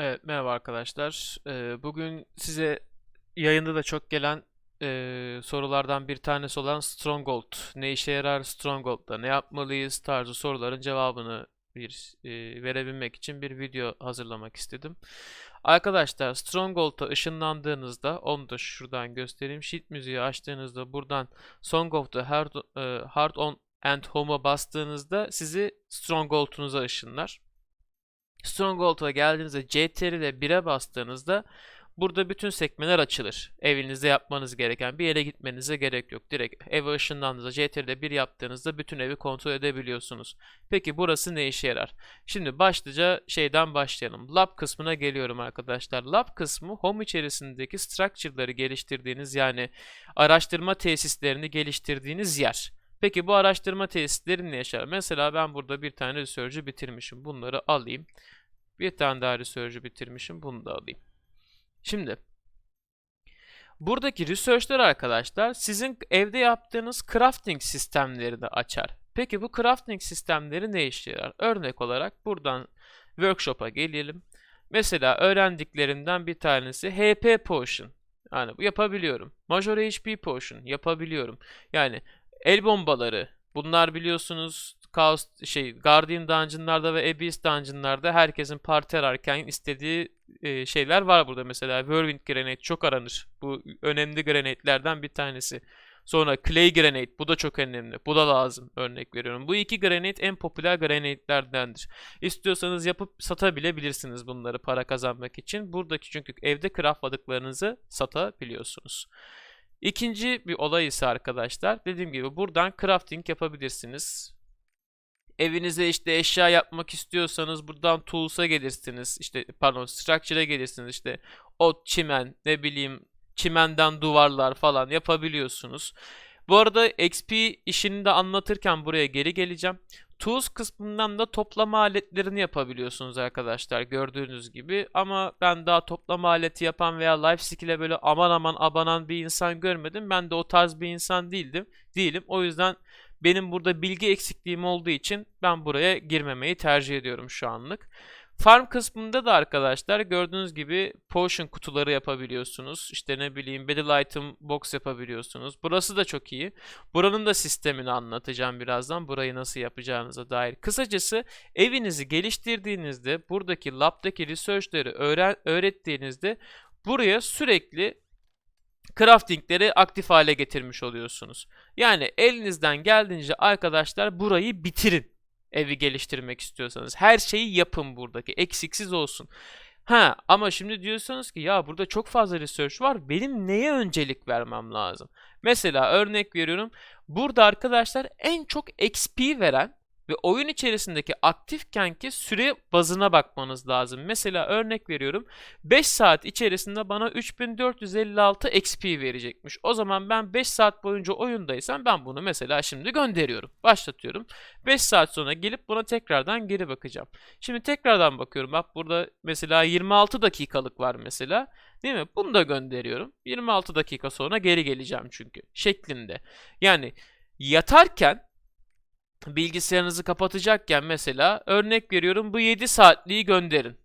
Evet, merhaba arkadaşlar. Ee, bugün size yayında da çok gelen sorulardan bir tanesi olan Stronghold. Ne işe yarar Stronghold'da? Ne yapmalıyız tarzı soruların cevabını bir verebilmek için bir video hazırlamak istedim. Arkadaşlar Stronghold'a ışınlandığınızda onu da şuradan göstereyim. Sheet müziği açtığınızda buradan Song of the Heart, Heart on and Home'a bastığınızda sizi Stronghold'unuza ışınlar. Stronghold'a geldiğinizde CTRL ile 1'e bastığınızda burada bütün sekmeler açılır. Evinizde yapmanız gereken bir yere gitmenize gerek yok. Direkt eve ışınlandığınızda CTRL ile 1 yaptığınızda bütün evi kontrol edebiliyorsunuz. Peki burası ne işe yarar? Şimdi başlıca şeyden başlayalım. Lab kısmına geliyorum arkadaşlar. Lab kısmı home içerisindeki structure'ları geliştirdiğiniz yani araştırma tesislerini geliştirdiğiniz yer. Peki bu araştırma tesisleri ne yaşar? Mesela ben burada bir tane research'ı bitirmişim. Bunları alayım. Bir tane daha research'ı bitirmişim. Bunu da alayım. Şimdi buradaki research'ler arkadaşlar sizin evde yaptığınız crafting sistemleri de açar. Peki bu crafting sistemleri ne işe yarar? Örnek olarak buradan workshop'a gelelim. Mesela öğrendiklerimden bir tanesi HP Potion. Yani bu yapabiliyorum. Major HP Potion yapabiliyorum. Yani el bombaları. Bunlar biliyorsunuz Chaos şey Guardian Dungeon'larda ve Abyss Dungeon'larda herkesin parti ararken istediği e, şeyler var burada mesela. Whirlwind Grenade çok aranır. Bu önemli grenade'lerden bir tanesi. Sonra Clay Grenade bu da çok önemli. Bu da lazım örnek veriyorum. Bu iki grenade en popüler grenade'lerdendir. İstiyorsanız yapıp satabilebilirsiniz bunları para kazanmak için. Buradaki çünkü evde craftladıklarınızı satabiliyorsunuz. İkinci bir olay ise arkadaşlar dediğim gibi buradan crafting yapabilirsiniz. Evinize işte eşya yapmak istiyorsanız buradan tools'a gelirsiniz. İşte pardon structure'a gelirsiniz. İşte ot, çimen, ne bileyim çimenden duvarlar falan yapabiliyorsunuz. Bu arada XP işini de anlatırken buraya geri geleceğim. Tools kısmından da toplama aletlerini yapabiliyorsunuz arkadaşlar gördüğünüz gibi. Ama ben daha toplama aleti yapan veya life skill'e böyle aman aman abanan bir insan görmedim. Ben de o tarz bir insan değildim. Değilim. O yüzden benim burada bilgi eksikliğim olduğu için ben buraya girmemeyi tercih ediyorum şu anlık. Farm kısmında da arkadaşlar gördüğünüz gibi potion kutuları yapabiliyorsunuz. İşte ne bileyim battle item box yapabiliyorsunuz. Burası da çok iyi. Buranın da sistemini anlatacağım birazdan. Burayı nasıl yapacağınıza dair. Kısacası evinizi geliştirdiğinizde buradaki lab'daki research'leri öğren öğrettiğinizde buraya sürekli craftingleri aktif hale getirmiş oluyorsunuz. Yani elinizden geldiğince arkadaşlar burayı bitirin. Evi geliştirmek istiyorsanız. Her şeyi yapın buradaki. Eksiksiz olsun. Ha ama şimdi diyorsanız ki ya burada çok fazla research var. Benim neye öncelik vermem lazım? Mesela örnek veriyorum. Burada arkadaşlar en çok XP veren ve oyun içerisindeki aktifkenki süre bazına bakmanız lazım. Mesela örnek veriyorum 5 saat içerisinde bana 3456 XP verecekmiş. O zaman ben 5 saat boyunca oyundaysam ben bunu mesela şimdi gönderiyorum. Başlatıyorum. 5 saat sonra gelip buna tekrardan geri bakacağım. Şimdi tekrardan bakıyorum. Bak burada mesela 26 dakikalık var mesela. Değil mi? Bunu da gönderiyorum. 26 dakika sonra geri geleceğim çünkü. Şeklinde. Yani yatarken bilgisayarınızı kapatacakken mesela örnek veriyorum bu 7 saatliği gönderin.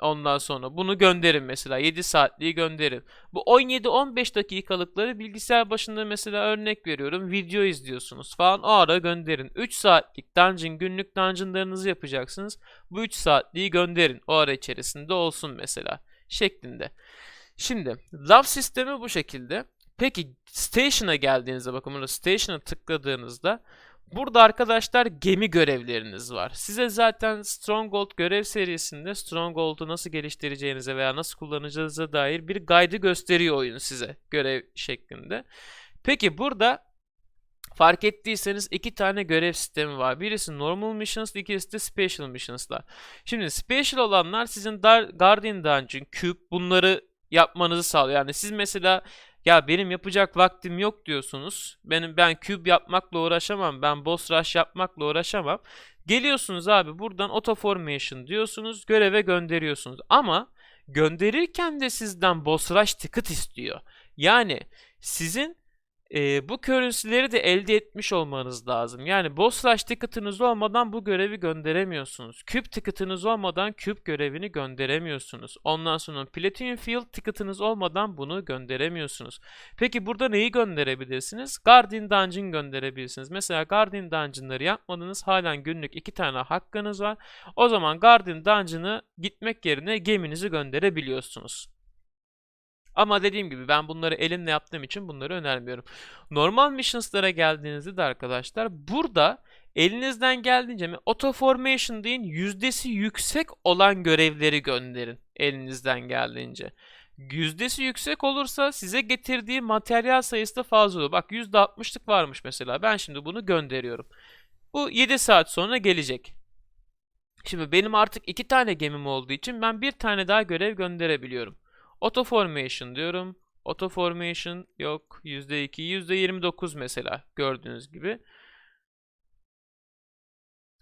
Ondan sonra bunu gönderin mesela 7 saatliği gönderin. Bu 17-15 dakikalıkları bilgisayar başında mesela örnek veriyorum video izliyorsunuz falan o ara gönderin. 3 saatlik dungeon günlük dungeonlarınızı yapacaksınız. Bu 3 saatliği gönderin o ara içerisinde olsun mesela şeklinde. Şimdi love sistemi bu şekilde. Peki station'a geldiğinizde bakın burada station'a tıkladığınızda Burada arkadaşlar gemi görevleriniz var. Size zaten Stronghold görev serisinde Stronghold'u nasıl geliştireceğinize veya nasıl kullanacağınıza dair bir guide gösteriyor oyun size görev şeklinde. Peki burada fark ettiyseniz iki tane görev sistemi var. Birisi normal missions, ikincisi de special missions'lar. Şimdi special olanlar sizin Guardian Dungeon, Cube bunları yapmanızı sağlıyor. Yani siz mesela ya benim yapacak vaktim yok diyorsunuz. Benim ben cube yapmakla uğraşamam. Ben boss rush yapmakla uğraşamam. Geliyorsunuz abi buradan auto formation diyorsunuz. Göreve gönderiyorsunuz. Ama gönderirken de sizden boss rush ticket istiyor. Yani sizin e, bu currency'leri de elde etmiş olmanız lazım. Yani boss rush ticket'ınız olmadan bu görevi gönderemiyorsunuz. Küp ticket'ınız olmadan küp görevini gönderemiyorsunuz. Ondan sonra Platinum Field ticket'ınız olmadan bunu gönderemiyorsunuz. Peki burada neyi gönderebilirsiniz? Guardian Dungeon gönderebilirsiniz. Mesela Guardian Dungeon'ları yapmadınız. Halen günlük iki tane hakkınız var. O zaman Guardian Dungeon'ı gitmek yerine geminizi gönderebiliyorsunuz. Ama dediğim gibi ben bunları elimle yaptığım için bunları önermiyorum. Normal missions'lara geldiğinizde de arkadaşlar burada elinizden geldiğince mi auto formation deyin yüzdesi yüksek olan görevleri gönderin elinizden geldiğince. Yüzdesi yüksek olursa size getirdiği materyal sayısı da fazla olur. Bak %60'lık varmış mesela. Ben şimdi bunu gönderiyorum. Bu 7 saat sonra gelecek. Şimdi benim artık iki tane gemim olduğu için ben bir tane daha görev gönderebiliyorum. Auto formation diyorum. Auto formation yok. %2, %29 mesela gördüğünüz gibi.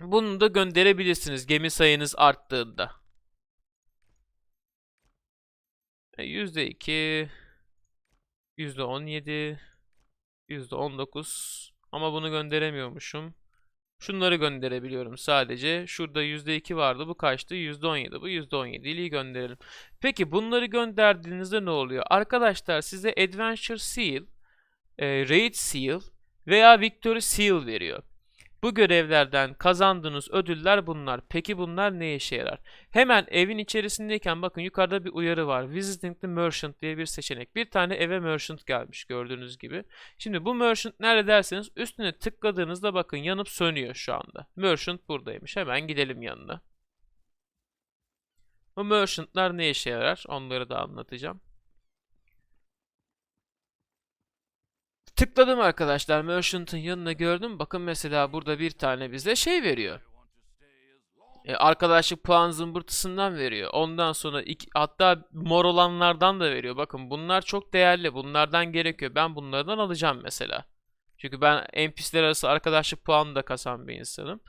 Bunu da gönderebilirsiniz gemi sayınız arttığında. %2, %17, %19 ama bunu gönderemiyormuşum. Şunları gönderebiliyorum sadece. Şurada %2 vardı. Bu kaçtı? %17. Bu %17'yi gönderelim. Peki bunları gönderdiğinizde ne oluyor? Arkadaşlar size Adventure Seal, e, Raid Seal veya Victory Seal veriyor. Bu görevlerden kazandığınız ödüller bunlar. Peki bunlar ne işe yarar? Hemen evin içerisindeyken bakın yukarıda bir uyarı var. Visiting the Merchant diye bir seçenek. Bir tane eve Merchant gelmiş gördüğünüz gibi. Şimdi bu Merchant nerede derseniz üstüne tıkladığınızda bakın yanıp sönüyor şu anda. Merchant buradaymış. Hemen gidelim yanına. Bu Merchant'lar ne işe yarar? Onları da anlatacağım. Tıkladım arkadaşlar. Merchant'ın yanına gördüm. Bakın mesela burada bir tane bize şey veriyor. E, arkadaşlık puan zımbırtısından veriyor. Ondan sonra iki, hatta mor olanlardan da veriyor. Bakın bunlar çok değerli. Bunlardan gerekiyor. Ben bunlardan alacağım mesela. Çünkü ben NPC'ler arası arkadaşlık puanı da kasan bir insanım.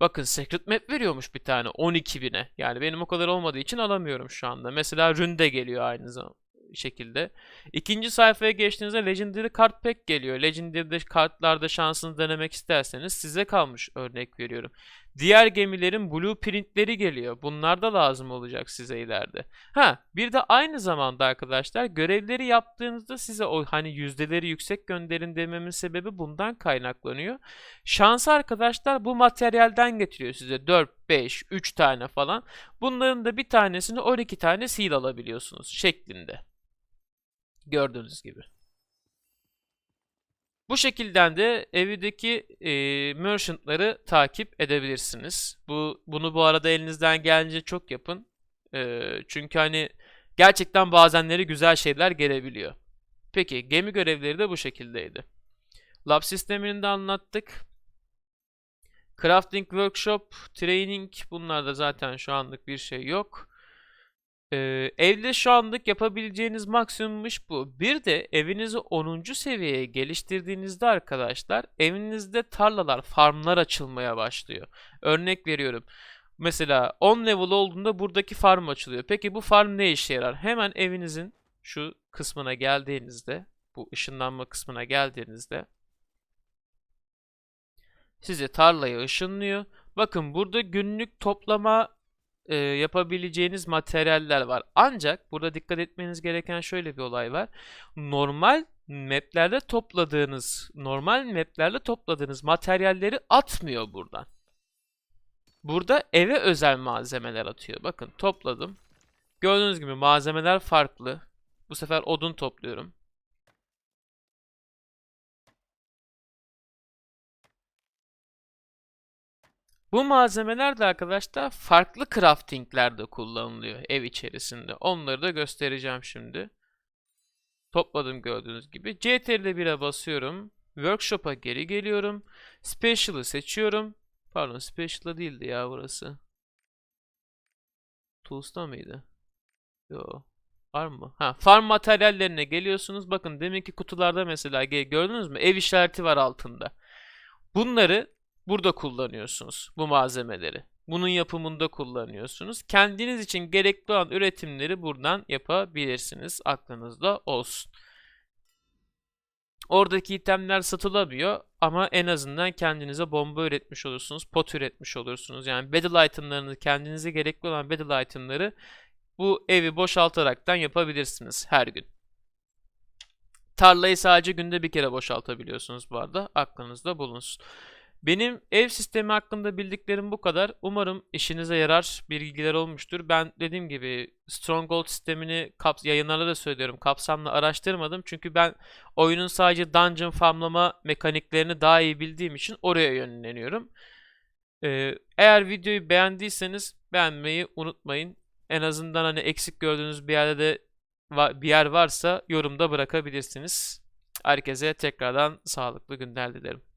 Bakın Secret Map veriyormuş bir tane 12.000'e. Yani benim o kadar olmadığı için alamıyorum şu anda. Mesela Ründe geliyor aynı zamanda şekilde. İkinci sayfaya geçtiğinizde Legendary Card Pack geliyor. Legendary'de kartlarda şansını denemek isterseniz size kalmış örnek veriyorum. Diğer gemilerin blueprintleri geliyor. Bunlar da lazım olacak size ileride. Ha, bir de aynı zamanda arkadaşlar görevleri yaptığınızda size o hani yüzdeleri yüksek gönderin dememin sebebi bundan kaynaklanıyor. Şans arkadaşlar bu materyalden getiriyor size 4, 5, 3 tane falan. Bunların da bir tanesini 12 tane seal alabiliyorsunuz şeklinde. Gördüğünüz gibi. Bu şekilden de evdeki e, merchant'ları takip edebilirsiniz. Bu bunu bu arada elinizden gelince çok yapın. E, çünkü hani gerçekten bazenleri güzel şeyler gelebiliyor. Peki gemi görevleri de bu şekildeydi. Lab sistemini de anlattık. Crafting Workshop, Training bunlarda zaten şu anlık bir şey yok. Ee, evde şu anlık yapabileceğiniz maksimummuş bu. Bir de evinizi 10. seviyeye geliştirdiğinizde arkadaşlar evinizde tarlalar, farmlar açılmaya başlıyor. Örnek veriyorum. Mesela 10 level olduğunda buradaki farm açılıyor. Peki bu farm ne işe yarar? Hemen evinizin şu kısmına geldiğinizde, bu ışınlanma kısmına geldiğinizde size tarlayı ışınlıyor. Bakın burada günlük toplama e, yapabileceğiniz materyaller var. Ancak burada dikkat etmeniz gereken şöyle bir olay var. Normal maplerde topladığınız, normal maplerle topladığınız materyalleri atmıyor buradan. Burada eve özel malzemeler atıyor. Bakın topladım. Gördüğünüz gibi malzemeler farklı. Bu sefer odun topluyorum. Bu malzemeler de arkadaşlar farklı craftinglerde kullanılıyor ev içerisinde. Onları da göstereceğim şimdi. Topladım gördüğünüz gibi. CTRL 1'e basıyorum. Workshop'a geri geliyorum. Special'ı seçiyorum. Pardon Special'ı değildi ya burası. Tools'ta mıydı? Yo. Var mı? Ha, farm materyallerine geliyorsunuz. Bakın deminki kutularda mesela gördünüz mü? Ev işareti var altında. Bunları Burada kullanıyorsunuz bu malzemeleri. Bunun yapımında kullanıyorsunuz. Kendiniz için gerekli olan üretimleri buradan yapabilirsiniz. Aklınızda olsun. Oradaki itemler satılamıyor ama en azından kendinize bomba üretmiş olursunuz, pot üretmiş olursunuz. Yani battle itemlarını, kendinize gerekli olan battle itemları bu evi boşaltaraktan yapabilirsiniz her gün. Tarlayı sadece günde bir kere boşaltabiliyorsunuz bu arada. Aklınızda bulunsun. Benim ev sistemi hakkında bildiklerim bu kadar. Umarım işinize yarar bilgiler olmuştur. Ben dediğim gibi Stronghold sistemini kaps yayınlarda da söylüyorum. Kapsamlı araştırmadım. Çünkü ben oyunun sadece dungeon farmlama mekaniklerini daha iyi bildiğim için oraya yönleniyorum. Ee, eğer videoyu beğendiyseniz beğenmeyi unutmayın. En azından hani eksik gördüğünüz bir yerde de bir yer varsa yorumda bırakabilirsiniz. Herkese tekrardan sağlıklı günler dilerim.